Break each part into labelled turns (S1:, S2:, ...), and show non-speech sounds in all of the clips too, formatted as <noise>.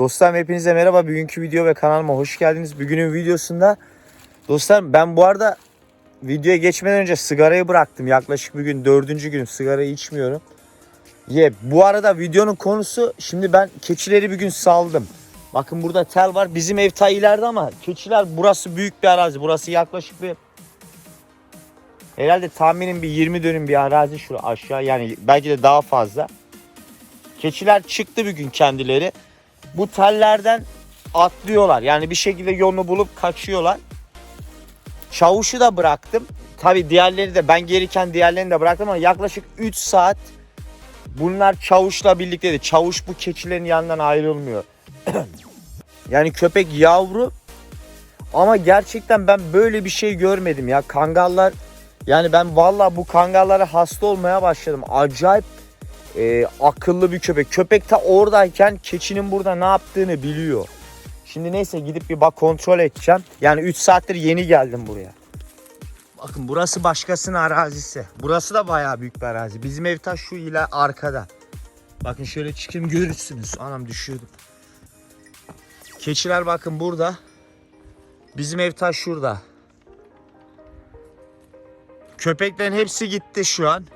S1: Dostlarım hepinize merhaba. Bugünkü video ve kanalıma hoş geldiniz. Bugünün videosunda dostlarım ben bu arada videoya geçmeden önce sigarayı bıraktım. Yaklaşık bugün dördüncü günüm sigarayı içmiyorum. Ye bu arada videonun konusu şimdi ben keçileri bir gün saldım. Bakın burada tel var. Bizim ev ta ileride ama keçiler burası büyük bir arazi. Burası yaklaşık bir herhalde tahminim bir 20 dönüm bir arazi şu aşağı yani belki de daha fazla. Keçiler çıktı bir gün kendileri. Bu tellerden atlıyorlar. Yani bir şekilde yolunu bulup kaçıyorlar. Çavuşu da bıraktım. Tabi diğerleri de ben gelirken diğerlerini de bıraktım ama yaklaşık 3 saat bunlar çavuşla birlikteydi. Çavuş bu keçilerin yanından ayrılmıyor. <clears throat> yani köpek yavru ama gerçekten ben böyle bir şey görmedim ya. Kangallar yani ben valla bu kangallara hasta olmaya başladım. Acayip e, akıllı bir köpek. Köpek ta oradayken keçinin burada ne yaptığını biliyor. Şimdi neyse gidip bir bak kontrol edeceğim. Yani 3 saattir yeni geldim buraya. Bakın burası başkasının arazisi. Burası da bayağı büyük bir arazi. Bizim ev ta şu ile arkada. Bakın şöyle çıkayım görürsünüz. Anam düşüyordum. Keçiler bakın burada. Bizim ev ta şurada. Köpeklerin hepsi gitti şu an.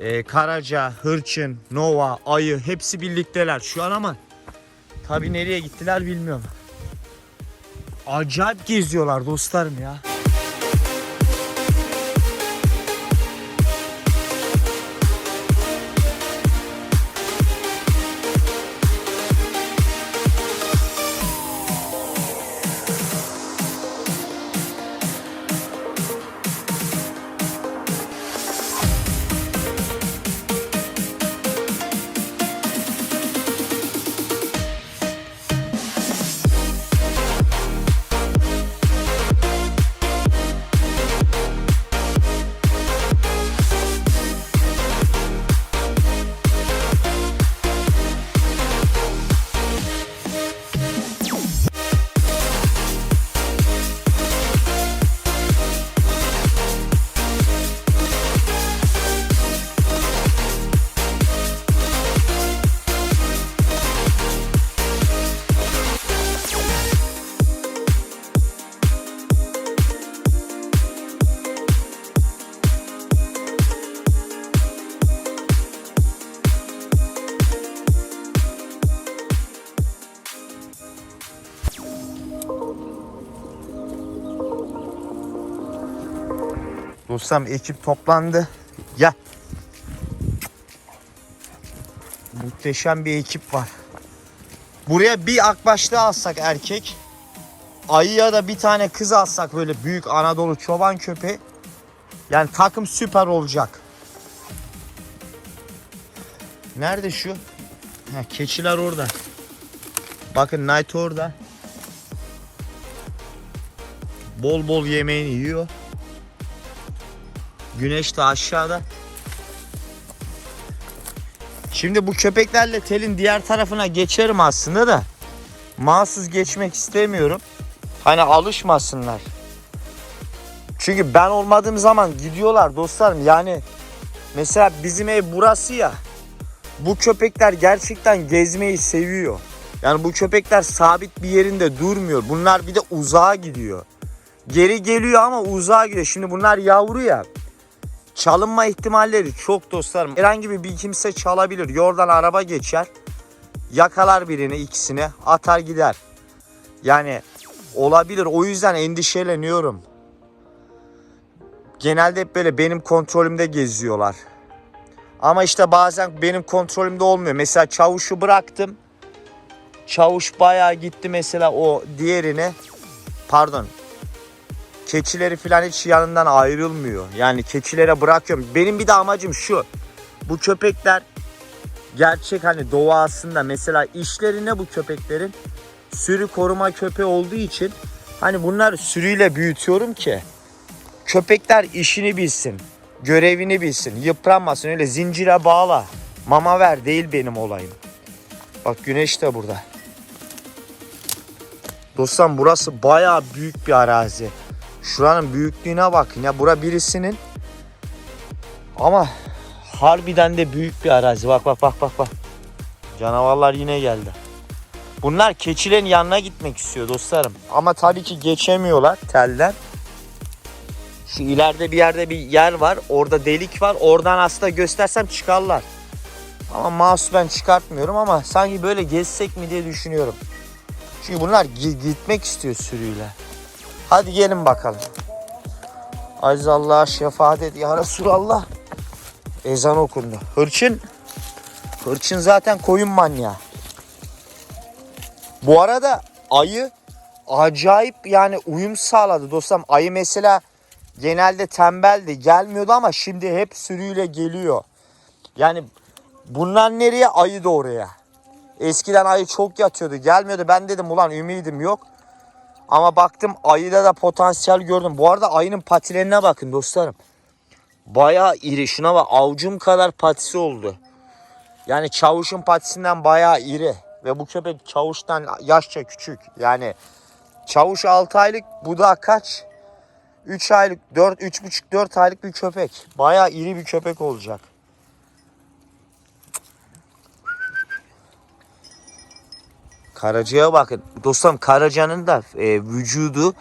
S1: Ee, Karaca, Hırçın, Nova, Ayı hepsi birlikteler şu an ama tabi nereye gittiler bilmiyorum. Acayip geziyorlar dostlarım ya. Dostlarım ekip toplandı. Gel. Muhteşem bir ekip var. Buraya bir akbaşlı alsak erkek. Ayıya da bir tane kız alsak böyle büyük Anadolu çoban köpeği. Yani takım süper olacak. Nerede şu? Ha, keçiler orada. Bakın Knight orada. Bol bol yemeğini yiyor. Güneş de aşağıda. Şimdi bu köpeklerle telin diğer tarafına geçerim aslında da. Mahsus geçmek istemiyorum. Hani alışmasınlar. Çünkü ben olmadığım zaman gidiyorlar dostlarım. Yani mesela bizim ev burası ya. Bu köpekler gerçekten gezmeyi seviyor. Yani bu köpekler sabit bir yerinde durmuyor. Bunlar bir de uzağa gidiyor. Geri geliyor ama uzağa gidiyor. Şimdi bunlar yavru ya. Çalınma ihtimalleri çok dostlarım. Herhangi bir, bir kimse çalabilir. Yordan araba geçer. Yakalar birini ikisini atar gider. Yani olabilir. O yüzden endişeleniyorum. Genelde hep böyle benim kontrolümde geziyorlar. Ama işte bazen benim kontrolümde olmuyor. Mesela çavuşu bıraktım. Çavuş bayağı gitti mesela o diğerine. Pardon keçileri falan hiç yanından ayrılmıyor. Yani keçilere bırakıyorum. Benim bir de amacım şu. Bu köpekler gerçek hani doğasında mesela işleri ne bu köpeklerin? Sürü koruma köpeği olduğu için hani bunlar sürüyle büyütüyorum ki köpekler işini bilsin. Görevini bilsin. Yıpranmasın. Öyle zincire bağla. Mama ver değil benim olayım. Bak güneş de burada. Dostum burası bayağı büyük bir arazi. Şuranın büyüklüğüne bakın ya. Bura birisinin ama harbiden de büyük bir arazi. Bak bak bak bak bak. Canavarlar yine geldi. Bunlar keçilerin yanına gitmek istiyor dostlarım. Ama tabii ki geçemiyorlar telden. Şu ileride bir yerde bir yer var. Orada delik var. Oradan aslında göstersem çıkarlar. Ama mouse ben çıkartmıyorum ama sanki böyle gezsek mi diye düşünüyorum. Çünkü bunlar gi- gitmek istiyor sürüyle. Hadi gelin bakalım. Aziz Allah'a şefaat et ya Resulallah. Ezan okundu. Hırçın. Hırçın zaten koyun manyağı. Bu arada ayı acayip yani uyum sağladı dostum. Ayı mesela genelde tembeldi gelmiyordu ama şimdi hep sürüyle geliyor. Yani bunlar nereye ayı da oraya. Eskiden ayı çok yatıyordu gelmiyordu. Ben dedim ulan ümidim yok. Ama baktım ayıda da potansiyel gördüm. Bu arada ayının patilerine bakın dostlarım. Bayağı iri. Şuna bak avucum kadar patisi oldu. Yani çavuşun patisinden bayağı iri. Ve bu köpek çavuştan yaşça küçük. Yani çavuş 6 aylık bu da kaç? 3 aylık 4 3,5 4 aylık bir köpek. Bayağı iri bir köpek olacak. Karaca'ya bakın. Dostum Karaca'nın da e, vücudu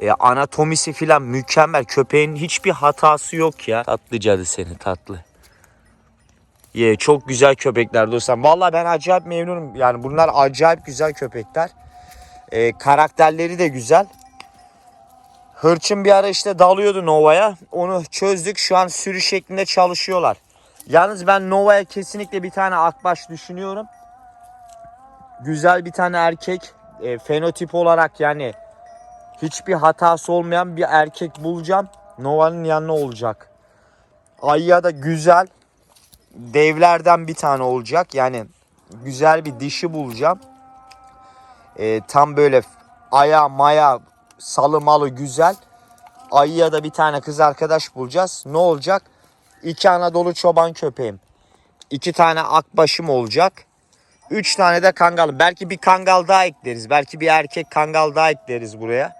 S1: e, anatomisi filan mükemmel. Köpeğin hiçbir hatası yok ya. Tatlı cadı seni tatlı. Ye çok güzel köpekler dostum. Vallahi ben acayip memnunum. Yani bunlar acayip güzel köpekler. E, karakterleri de güzel. Hırçın bir ara işte dalıyordu Nova'ya. Onu çözdük. Şu an sürü şeklinde çalışıyorlar. Yalnız ben Nova'ya kesinlikle bir tane akbaş düşünüyorum. Güzel bir tane erkek. E, fenotip olarak yani hiçbir hatası olmayan bir erkek bulacağım. Nova'nın yanına olacak. Ayya da güzel. Devlerden bir tane olacak. Yani güzel bir dişi bulacağım. E, tam böyle aya maya salı malı güzel. Ayıya da bir tane kız arkadaş bulacağız. Ne olacak? İki Anadolu çoban köpeğim. iki tane akbaşım olacak. Üç tane de kangal. Belki bir kangal daha ekleriz. Belki bir erkek kangal daha ekleriz buraya.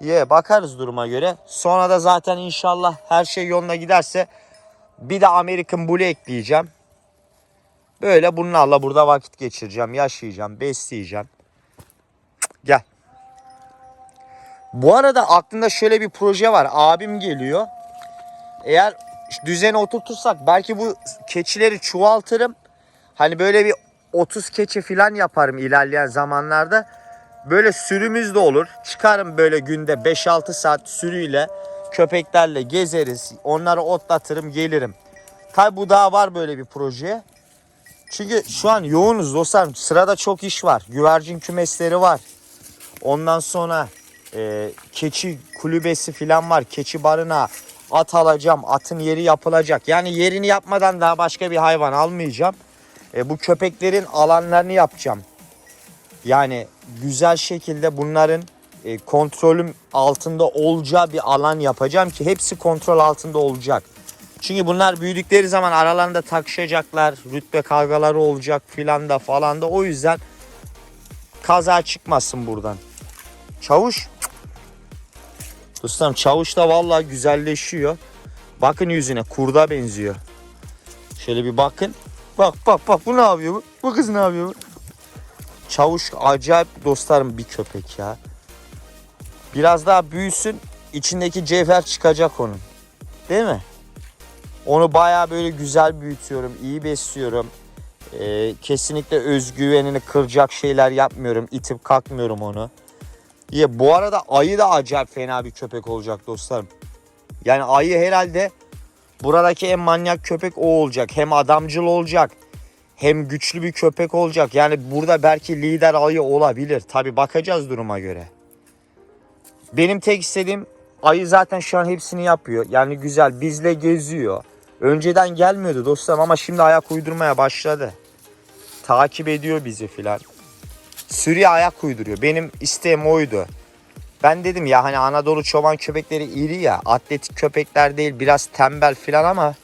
S1: Ye bakarız duruma göre. Sonra da zaten inşallah her şey yoluna giderse bir de American Bull'u ekleyeceğim. Böyle bunlarla burada vakit geçireceğim, yaşayacağım, besleyeceğim. Gel. Bu arada aklımda şöyle bir proje var. Abim geliyor. Eğer düzene oturtursak belki bu keçileri çoğaltırım. Hani böyle bir 30 keçi falan yaparım ilerleyen zamanlarda. Böyle sürümüz de olur. Çıkarım böyle günde 5-6 saat sürüyle köpeklerle gezeriz. Onları otlatırım gelirim. Tabi bu daha var böyle bir proje. Çünkü şu an yoğunuz dostlar. Sırada çok iş var. Güvercin kümesleri var. Ondan sonra e, keçi kulübesi falan var. Keçi barına at alacağım. Atın yeri yapılacak. Yani yerini yapmadan daha başka bir hayvan almayacağım. E, bu köpeklerin alanlarını yapacağım. Yani güzel şekilde bunların e, kontrolüm altında olacağı bir alan yapacağım ki hepsi kontrol altında olacak. Çünkü bunlar büyüdükleri zaman aralarında takışacaklar, rütbe kavgaları olacak filan da falan da o yüzden kaza çıkmasın buradan. Çavuş. Dostum çavuş da vallahi güzelleşiyor. Bakın yüzüne kurda benziyor. Şöyle bir bakın. Bak bak bak bu ne yapıyor bu? Bu kız ne yapıyor bu? Çavuş acayip dostlarım bir köpek ya. Biraz daha büyüsün içindeki cevher çıkacak onun. Değil mi? Onu bayağı böyle güzel büyütüyorum, iyi besliyorum. Ee, kesinlikle özgüvenini kıracak şeyler yapmıyorum. itip kalkmıyorum onu. Ya bu arada ayı da acayip fena bir köpek olacak dostlarım. Yani ayı herhalde buradaki en manyak köpek o olacak. Hem adamcıl olacak. Hem güçlü bir köpek olacak. Yani burada belki lider ayı olabilir. Tabi bakacağız duruma göre. Benim tek istediğim ayı zaten şu an hepsini yapıyor. Yani güzel bizle geziyor. Önceden gelmiyordu dostlarım ama şimdi ayak uydurmaya başladı. Takip ediyor bizi filan. Sürüye ayak uyduruyor. Benim isteğim oydu. Ben dedim ya hani Anadolu çoban köpekleri iri ya. Atletik köpekler değil biraz tembel filan ama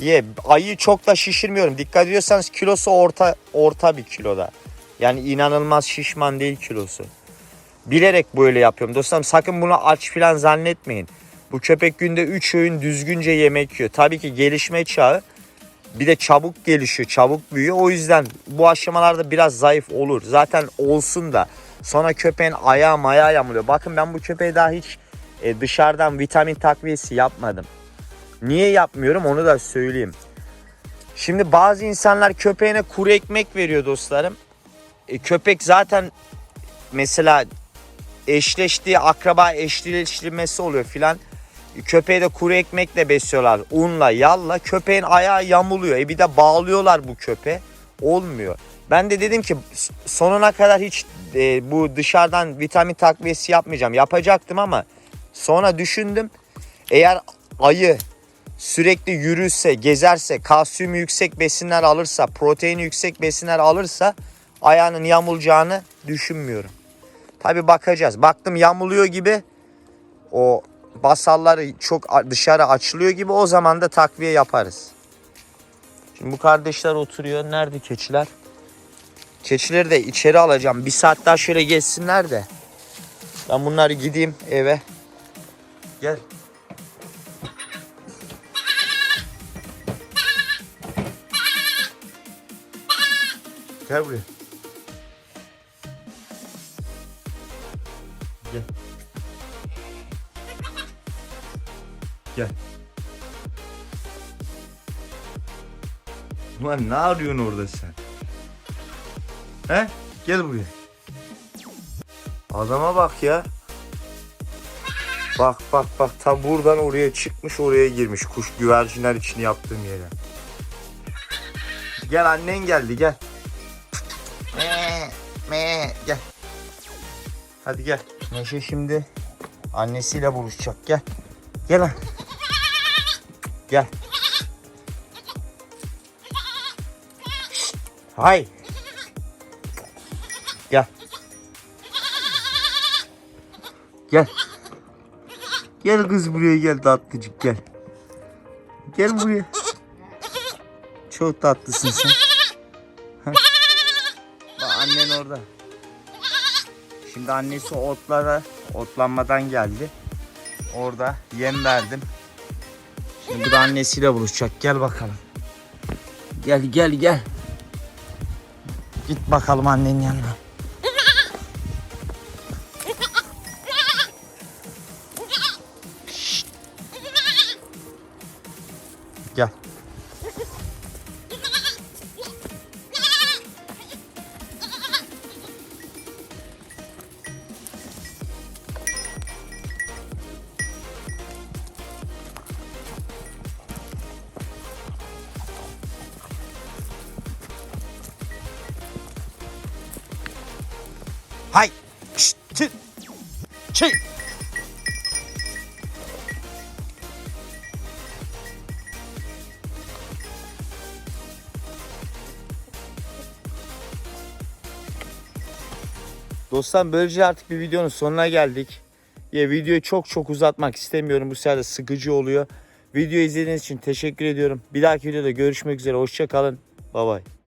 S1: ye ayı çok da şişirmiyorum. Dikkat ediyorsanız kilosu orta orta bir kiloda. Yani inanılmaz şişman değil kilosu. Bilerek böyle yapıyorum. Dostlarım sakın bunu aç filan zannetmeyin. Bu köpek günde 3 öğün düzgünce yemek yiyor. Tabii ki gelişme çağı Bir de çabuk gelişiyor, çabuk büyüyor. O yüzden bu aşamalarda biraz zayıf olur. Zaten olsun da sonra köpeğin ayağı mayağı yamuluyor. Bakın ben bu köpeğe daha hiç e, dışarıdan vitamin takviyesi yapmadım. Niye yapmıyorum onu da söyleyeyim. Şimdi bazı insanlar köpeğine kuru ekmek veriyor dostlarım. E, köpek zaten mesela eşleştiği akraba eşleştirmesi oluyor filan. Köpeği de kuru ekmekle besliyorlar. Unla, yalla. Köpeğin ayağı yamuluyor. E bir de bağlıyorlar bu köpe. Olmuyor. Ben de dedim ki sonuna kadar hiç e, bu dışarıdan vitamin takviyesi yapmayacağım. Yapacaktım ama sonra düşündüm. Eğer ayı sürekli yürürse, gezerse, kalsiyum yüksek besinler alırsa, proteini yüksek besinler alırsa ayağının yamulacağını düşünmüyorum. Tabi bakacağız. Baktım yamuluyor gibi o basalları çok dışarı açılıyor gibi o zaman da takviye yaparız. Şimdi bu kardeşler oturuyor. Nerede keçiler? Keçileri de içeri alacağım. Bir saat daha şöyle geçsinler de. Ben bunları gideyim eve. Gel. Gel buraya. Gel. Gel. Ulan ne arıyorsun orada sen? He? Gel buraya. Adama bak ya. Bak bak bak tam buradan oraya çıkmış oraya girmiş kuş güvercinler için yaptığım yere. Gel annen geldi gel. Me, me, gel. Hadi gel. Neşe şimdi annesiyle buluşacak. Gel. Gel lan. Gel. Hay. Gel. Gel kız buraya gel tatlıcık gel. Gel buraya. Çok tatlısın sen. Bak annen orada. Şimdi annesi otlara otlanmadan geldi. Orada yem verdim. Şimdi da annesiyle buluşacak. Gel bakalım. Gel gel gel. Git bakalım annenin yanına. Çık. Dostlar böylece artık bir videonun sonuna geldik. Ya videoyu çok çok uzatmak istemiyorum. Bu sefer de sıkıcı oluyor. Video izlediğiniz için teşekkür ediyorum. Bir dahaki videoda görüşmek üzere. Hoşça kalın. Bay bay.